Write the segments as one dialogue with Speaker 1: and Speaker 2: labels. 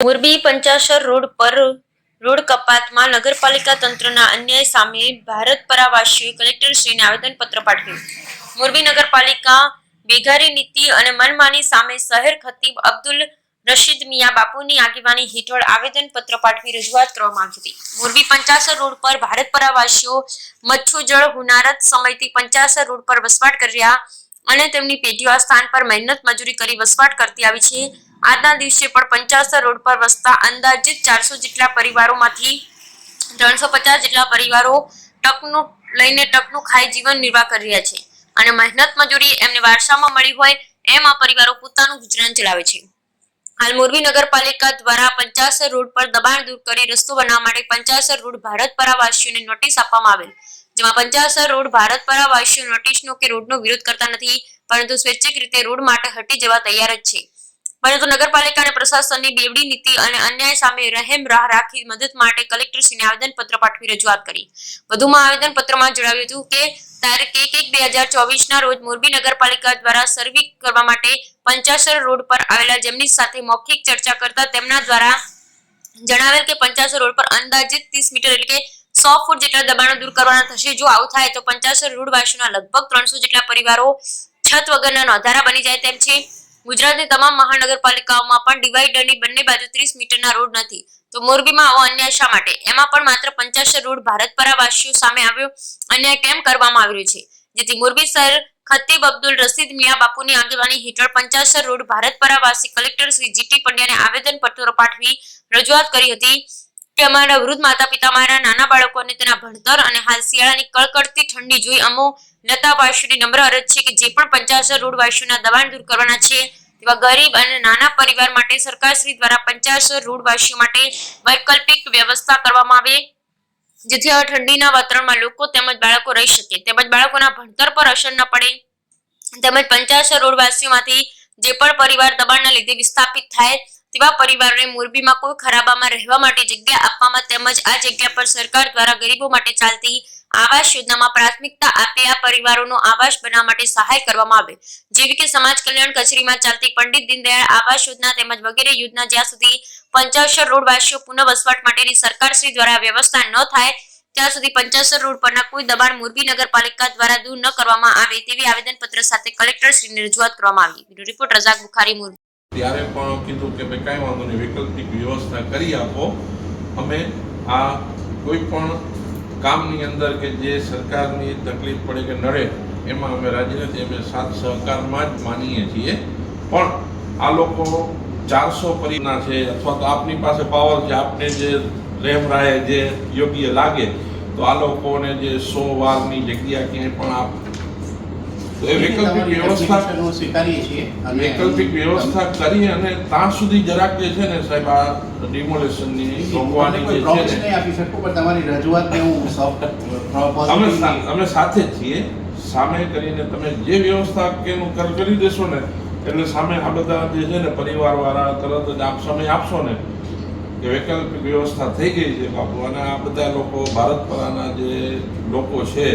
Speaker 1: Morbi Panchasar road પર road કપાતમાં નગરપાલિકા તંત્રના અન્યાય સામે ભારત પરાવાસીઓએ કલેક્ટરશ્રીને આવેદનપત્ર પાઠવ્યું. મોરબી નગરપાલિકા બેઘારી નીતિ અને મનમાની સામે શહેર ખતીબ અબ્દુલ રશીદ મિયા બાપુની આગેવાની હેઠળ આવેદનપત્ર પાઠવી રજૂઆત કરવામાં આવી હતી. મોરબી પંચાસર રોડ પર ભારત પરાવાસીઓ મચ્છુજળ હુનારત સમયથી પંચાસર રોડ પર વસવાટ કરી રહ્યા અને તેમની પેઢીઓ સ્થાન પર મહેનત મજૂરી કરી વસવાટ કરતી આવી છે. આજના દિવસે પણ પંચાસર રોડ પર વસતા અંદાજિત ચારસો જેટલા પરિવારોમાંથી ત્રણસો પચાસ જેટલા પરિવારો ટકનું લઈને ટકનું ખાઈ જીવન નિર્વાહ કરી રહ્યા છે. અને મહેનત મજૂરી એમને વારસામાં મળી હોય એમ આ પરિવારો પોતાનું ગુજરાન ચલાવે છે. હાલ મોરબી નગરપાલિકા દ્વારા પંચાસર રોડ પર દબાણ દૂર કરી રસ્તો બનાવવા માટે પંચાસર રોડ ભારત પરાવાસીઓને નોટિસ આપવામાં આવેલ. જેમાં પંચાસર રોડ ભારત પરાવાસીઓ નોટિસનો કે રોડનો વિરોધ કરતા નથી, પરંતુ સ્વૈચ્છિક રીતે રોડ માટે હટી જવા તૈયાર જ છે. પરંતુ નગરપાલિકા પ્રશાસનની બેવડી નીતિ અને અન્યાય સામે રહેમ રાહ રાખી મદદ માટે કલેક્ટરશ્રીને આવેદનપત્ર પાઠવી રજૂઆત કરી. વધુમાં આવેદનપત્રમાં જણાવ્યું હતું કે, તારીખ એક એક બે હજાર ચોવીસના રોજ મોરબી નગરપાલિકા દ્વારા સર્વે કરવા માટે પંચાસર રોડ પર આવેલા જેમની સાથે મૌખિક ચર્ચા કરતા તેમના દ્વારા જણાવેલ કે પંચાસર રોડ પર અંદાજિત ત્રીસ મીટર એટલે કે સો ફૂટ જેટલા દબાણો દૂર કરવાના થશે. જો આવું થાય તો પંચાસર રોડ વાસીઓના લગભગ ત્રણસો જેટલા પરિવારો છત વગરના નોંધારા બની જાય તેમ છે. ગુજરાતની તમામ મહાનગરપાલિકાઓમાં પણ ડિવાઈડરની બંને બાજુ ત્રીસ મીટરના રોડ નથી. તો મોરબીમાં આવો અન્યાય શા માટે? એમાં પણ માત્ર પંચ્યાસી રોડ ભારત પરાવાસીઓ સામે આવ્યો અન્યાય કેમ કરવામાં આવી રહ્યો છે? જેથી મોરબી શહેર ખતીબ અબ્દુલ રસીદ મિયા બાપુની આગેવાની હેઠળ પંચાસર રોડ ભારત પરાવાસી કલેક્ટર શ્રી જીટી પંડ્યાને આવેદન પત્રો પાઠવી રજૂઆત કરી હતી. કે અમારા વૃદ્ધ માતા પિતા મારા નાના બાળકોને તેના ભણતર અને હાલ શિયાળાની કળકળતી ઠંડી જોઈ અમો નતાવાસીઓની નમ્ર અરજ છે કે જે પણ પંચાસર રોડવાસીઓના દબાણ દૂર કરવાના છે, તેવા ગરીબ અને નાના પરિવાર માટે સરકારશ્રી દ્વારા પંચાસર રૂઢવાસીઓ માટે વૈકલ્પિક વ્યવસ્થા કરવામાં આવે, જેથી આ ઠંડીના વાતાવરણમાં લોકો તેમજ બાળકો રહી શકે. તેમજ બાળકોના ભણતર પર અસર ન પડે. તેમજ પંચાસર રૂઢવાસીઓમાંથી જે પણ પરિવાર દબાણના લીધે વિસ્થાપિત થાય તેવા પરિવારોને મોરબીમાં કોઈ ખરાબામાં રહેવા માટે જગ્યા આપવામાં તેમજ આ જગ્યા પર સરકાર દ્વારા ગરીબો માટે ચાલતી આવાસ યોજનામાં પ્રાથમિકતા આપી આ પરિવારોનો આવાસ બનાવવા માટે સહાય કરવામાં આવે. જેવી કે સમાજ કલ્યાણ કચેરીમાં ચાલતી પંડિત દીનદયાળ આવાસ યોજના તેમજ વગેરે યોજના જ્યાં સુધી પંચાસર રોડવાસીઓ પુનઃ વસવાટ માટેની સરકારશ્રી દ્વારા વ્યવસ્થા ન થાય, ત્યાં સુધી પંચાસર રોડ પરના કોઈ દબાણ મોરબી નગરપાલિકા દ્વારા દૂર ન કરવામાં આવે તેવી આવેદનપત્ર સાથે કલેક્ટરશ્રીને રજૂઆત કરવામાં આવી. રિપોર્ટ રજાક બુખારી, મોરબી.
Speaker 2: ત્યારે પણ કીધું કે ભાઈ કાંઈ વાંધો નહીં, વૈકલ્પિક વ્યવસ્થા કરી આપો. અમે આ કોઈ પણ કામની અંદર કે જે સરકારની તકલીફ પડે કે નડે, એમાં અમે રાજી નથી. અમે સાથ સહકારમાં જ માનીએ છીએ. પણ આ લોકો ચારસો પરિના છે, અથવા તો આપની પાસે પાવર છે, આપને જે રેમ રાય જે યોગ્ય લાગે, તો આ લોકોને જે સો વારની જગ્યા ક્યાંય પણ આપ વૈકલ્પિક વ્યવસ્થા
Speaker 3: સ્વીકારીએ છીએ.
Speaker 2: વૈકલ્પિક વ્યવસ્થા કરી અને ત્યાં સુધી જરાક જે છે ને સાહેબ આ ડિમોલેશનની
Speaker 3: ની
Speaker 2: રોકવાની જે છે ને
Speaker 3: આપી શકું પણ તમારી રજૂઆતને હું uh,
Speaker 2: અમે અમે સાથે છીએ. સામે કરીને તમે જે વ્યવસ્થા કેનું કર કરી દેશો ને એટલે સામે આ બધા જે છે ને પરિવારવાળા તરત જ આપ સમય આપશો ને કે વૈકલ્પિક વ્યવસ્થા થઈ ગઈ છે બાપુ. અને આ બધા લોકો ભારત પરાના જે લોકો છે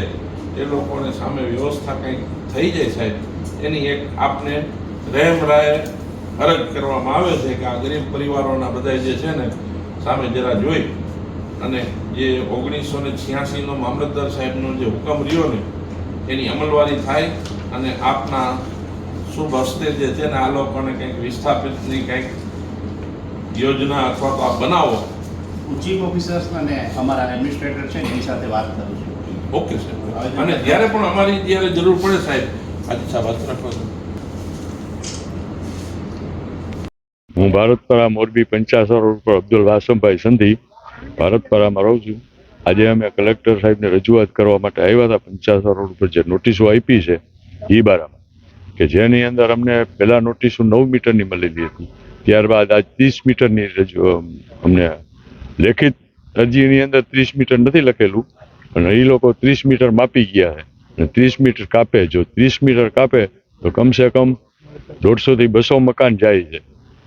Speaker 2: એ લોકોને સામે વ્યવસ્થા કંઈક થઈ જાય સાહેબ, એની એક આપને રહેમ રાય અરજ કરવામાં આવે છે કે આ ગરીબ પરિવારોના બધા જે છે ને સામે જરા જોઈ. અને જે ઓગણીસો ને છ્યાસીનો મામલતદાર સાહેબનો જે હુકમ રહ્યો ને, એની અમલવારી થાય અને આપના શુભ હસ્તે જે છે ને આ લોકોને કંઈક વિસ્થાપિતની કંઈક યોજના અથવા તો આપ બનાવો.
Speaker 3: ચીફ ઓફિસર્સ અને અમારા એડમિનિસ્ટ્રેટર છે એની સાથે વાત કરું છું.
Speaker 2: ઓકે સાહેબ. અને જ્યારે પણ અમારી જ્યારે જરૂર પડે સાહેબ, આજે સાહેબ હાથ રાખો
Speaker 4: હું ભારતપરા મોરબી પંચાસર રોડ પર અબ્દુલ વાસમભાઈ સંધી ભારતપરામાં રહું છું. આજે અમે કલેક્ટર સાહેબને રજૂઆત કરવા માટે આવ્યા હતા. પંચાસર રોડ ઉપર જે નોટિસો આપી છે એ બારામાં, કે જેની અંદર અમને પહેલા નોટિસો નવ મીટરની મળેલી હતી. ત્યારબાદ આજ ત્રીસ મીટરની રજૂ અમને લેખિત અરજીની અંદર ત્રીસ મીટર નથી લખેલું. અને એ લોકો ત્રીસ મીટર માપી ગયા છે અને ત્રીસ મીટર કાપે, જો ત્રીસ મીટર કાપે, તો કમસે કમ દોઢસોથી બસો મકાન જાય છે.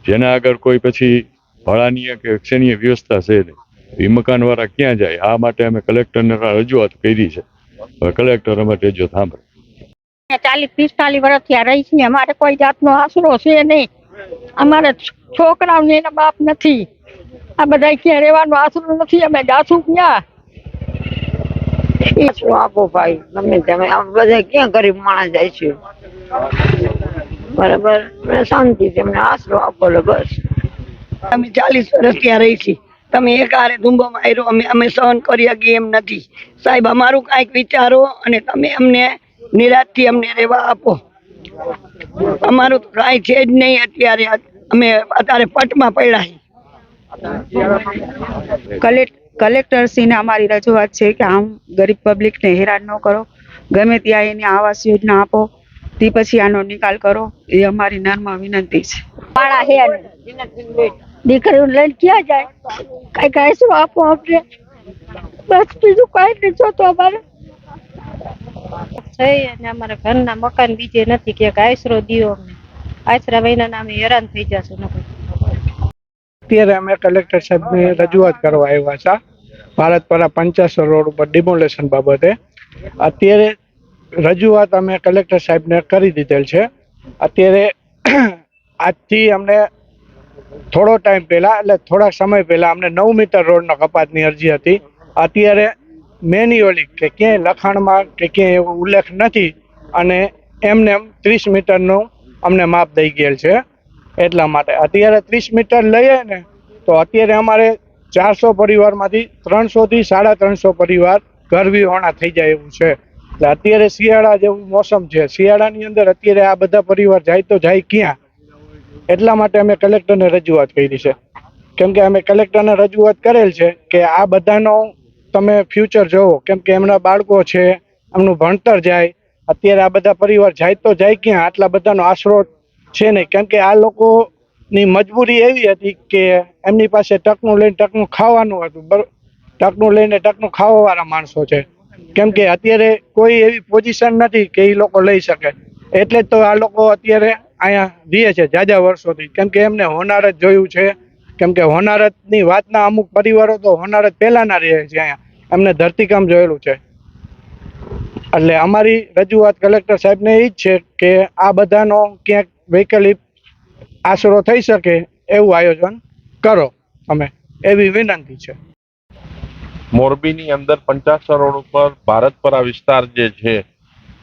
Speaker 4: જેના આગળ કોઈ પછી ભાડાની કે ક્ષણીય વ્યવસ્થા છે નહીં. એ મકાનવાળા ક્યાં જાય? આ માટે અમે કલેક્ટરને રજૂઆત કરી છે. કલેક્ટર અમે રજૂઆત સાંભળે.
Speaker 5: ચાલીસ, પિસ્તાલીસ વર્ષ ત્યાં રહી છીએ અમારે કોઈ જાતનો આશરો છે નહીં. અમારે છોકરાઓને એના બાપ નથી. આ બધા ક્યાં રહેવાનો આશરો નથી? અમે જાશું ક્યાં
Speaker 6: શું આપો ભાઈ? ગમે તમે. આમ બધા ક્યાં ગરીબ માણસ જાય છે? બરાબર? શાંતિ તેમને આશરો આપો બસ.
Speaker 7: અમે ચાલીસ વર્ષ ત્યાં રહી છીએ. તમે એક હારે ધુંબો માર્યો અમે અમે સહન કરી શકીએ એમ નથી. સાહેબ અમારું કાંઈક વિચારો અને તમે અમને નિરાશથી અમને રહેવા આપો. અમારું તો કાંઈ છે જ નહીં અત્યારે. અમે અત્યારે પટમાં પડ્યા છીએ.
Speaker 8: કલેક્ટ કલેક્ટરશ્રીને અમારી રજૂઆત છે કે આમ ગરીબ પબ્લિકને હેરાન ન કરો. ગમે ત્યાં એની આવાસ યોજના આપો તે પછી આનો નિકાલ કરો. એ અમારી નર્મ વિનંતી છે.
Speaker 5: મારા હે દીકરીઓ લઈને ક્યાં જાય? કઈ કઈ શું આપો આપણે? બસ બીજું કઈ નહીં જોતો અમારે.
Speaker 9: થઈ અને અમારા ઘરના મકાન બીજે નથી કે આશરો દિયો અમને. આશરા મહિના અમે હેરાન થઈ જશું નકર.
Speaker 10: અત્યારે અમે કલેક્ટર સાહેબને રજૂઆત કરવા આવ્યા હતા ભારતપરા પંચાસર રોડ ઉપર ડિમોલેશન બાબતે. અત્યારે રજૂઆત અમે કલેક્ટર સાહેબને કરી દીધેલ છે. અત્યારે આજથી અમને થોડો ટાઈમ પહેલા એટલે થોડા સમય પહેલા અમને નવ મીટર રોડના કપાતની અરજી હતી. અત્યારે મેન્યુઅલી કે ક્યાંય લખાણમાં કે ક્યાંય એવો ઉલ્લેખ નથી અને એમને એમ ત્રીસ મીટરનું અમને માપ દઈ ગયેલ છે. એટલા માટે. અત્યારે ત્રીસ મીટર લઈએ ને, તો અત્યારે અમારે ચારસો પરિવારમાંથી ત્રણસોથી સાડા ત્રણસો પરિવાર ગરબીહોણા થઈ જાય એવું છે. એટલે અત્યારે શિયાળા જેવું મોસમ છે. શિયાળાની અંદર અત્યારે આ બધા પરિવાર જાય તો જાય ક્યાં? એટલા માટે અમે કલેક્ટરને રજૂઆત કરી છે. કેમ કે અમે કલેક્ટરને રજૂઆત કરેલ છે કે આ બધાનો તમે ફ્યુચર જોવો. કેમ કે એમના બાળકો છે, એમનું ભણતર જાય. અત્યારે આ બધા પરિવાર જાય તો જાય ક્યાં? આટલા બધાનો આશરો છે નહીં. કેમ કે આ લોકોની મજબૂરી એવી હતી કે એમની પાસે ટકનું લઈને ટકનું ખાવાનું હતું. બરો- ટકનું લઈને ટકનું ખાવાવાળા માણસો છે. કેમ કે અત્યારે કોઈ એવી પોઝિશન નથી કે એ લોકો લઈ શકે. એટલે જ તો આ લોકો અત્યારે અહીંયા રહે છે, જાજા વર્ષોથી. કેમ કે એમને હોનારત જોયું છે. કેમ કે હોનારતની વાતના અમુક પરિવારો તો હોનારત પહેલાંના રહે છે અહીંયા. એમને ધરતીકામ જોયેલું છે. એટલે અમારી રજૂઆત કલેક્ટર સાહેબને એ જ છે કે આ બધાનો ક્યાંક વૈકલ્પિક આશરો થઈ શકે એવું આયોજન કરો. અમે એવી વિનંતી છે.
Speaker 2: મોરબીની અંદર પંચાસર રોડ ઉપર ભારત પર આ વિસ્તાર જે છે,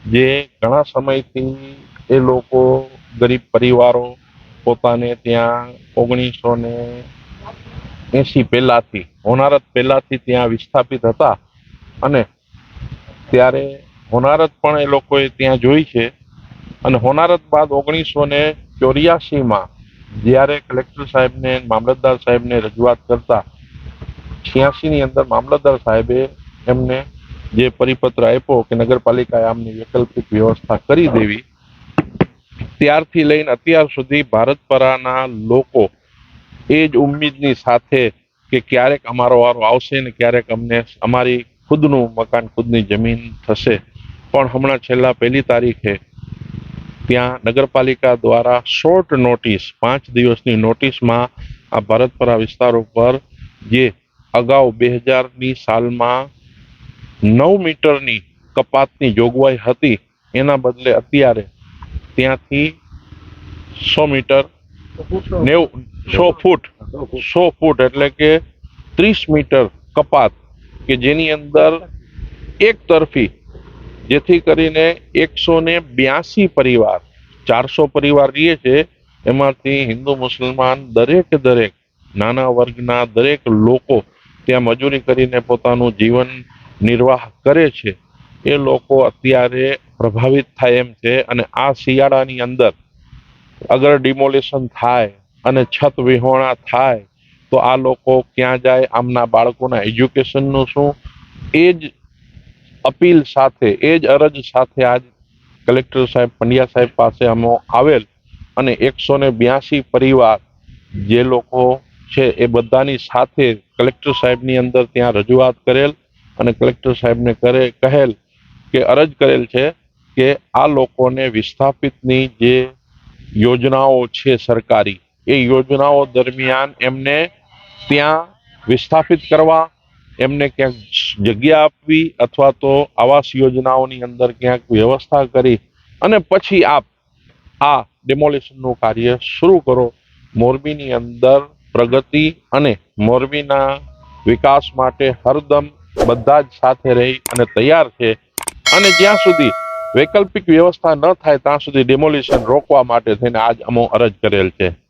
Speaker 2: જે ઘણા સમયથી એ લોકો ગરીબ પરિવારો પોતાને ત્યાં ઓગણીસો ને એસી પહેલાથી, હોનારત પહેલાથી ત્યાં વિસ્થાપિત હતા. અને ત્યારે હોનારત પણ એ લોકોએ ત્યાં જોઈ છે. અને હોનારત બાદ ઓગણીસો ને ચોર્યાસીમાં જ્યારે કલેક્ટર સાહેબને મામલતદાર સાહેબને રજૂઆત કરતા છ્યાસી ની અંદર મામલતદાર સાહેબે એમને જે પરિપત્ર આપ્યો કે નગરપાલિકાએ આમની વૈકલ્પિક વ્યવસ્થા કરી દેવી, ત્યારથી લઈને અત્યાર સુધી ભારતપરાના લોકો એ જ ઉમ્મીદની સાથે કે ક્યારેક અમારો વારો આવશે ને ક્યારેક અમને અમારી ખુદનું મકાન, ખુદની જમીન થશે. પણ હમણાં છેલ્લા પહેલી તારીખે ત્યાં નગરપાલિકા દ્વારા શોર્ટ નોટિસ પાંચ દિવસની નોટિસમાં આ ભારતપરા વિસ્તાર ઉપર જે અગાઉ બે હજારની સાલમાં નવ મીટરની કપાતની જોગવાઈ હતી, એના બદલે અત્યારે ત્યાંથી સો મીટર નેવું, સો ફૂટ સો ફૂટ એટલે કે ત્રીસ મીટર કપાત કે જેની અંદર એક તરફી જેથી કરીને એકસો ને બ્યાસી પરિવાર, ચારસો પરિવાર રહીએ છે. એમાંથી હિન્દુ, મુસલમાન દરેક દરેક, નાના વર્ગના દરેક લોકો ત્યાં મજૂરી કરીને પોતાનું જીવન નિર્વાહ કરે છે. એ લોકો અત્યારે પ્રભાવિત થાય એમ છે અને આ શિયાળાની અંદર અગર ડિમોલેશન થાય અને છત વિહોણા થાય, તો આ લોકો ક્યાં જાય? આમના બાળકોના એજ્યુકેશનનું શું? એ જ અપીલ સાથે, એ જ અરજ સાથે આજ કલેક્ટર સાહેબ પંડ્યા સાહેબ પાસે અમે આવેલ અને એકસો ને બ્યાસી પરિવાર જે લોકો છે એ બધાની સાથે કલેક્ટર સાહેબની અંદર ત્યાં રજૂઆત કરેલ અને કલેક્ટર સાહેબને કરે, કહેલ કે અરજ કરેલ છે કે આ લોકોને વિસ્થાપિતની જે યોજનાઓ છે સરકારી, એ યોજનાઓ દરમિયાન એમને ત્યાં વિસ્થાપિત કરવા એમને ક્યાંક જગ્યા આપવી અથવા તો આવાસ યોજનાઓની અંદર ક્યાંક વ્યવસ્થા કરી અને પછી આપ આ ડેમોલિશનનું કાર્ય શરૂ કરો. મોરબીની અંદર પ્રગતિ અને મોરબીના વિકાસ માટે હરદમ બધા જ સાથે રહી અને તૈયાર છે. અને જ્યાં સુધી વૈકલ્પિક વ્યવસ્થા ન થાય, ત્યાં સુધી ડેમોલિશન રોકવા માટે થઈને આજ અમો અરજ કરેલ છે.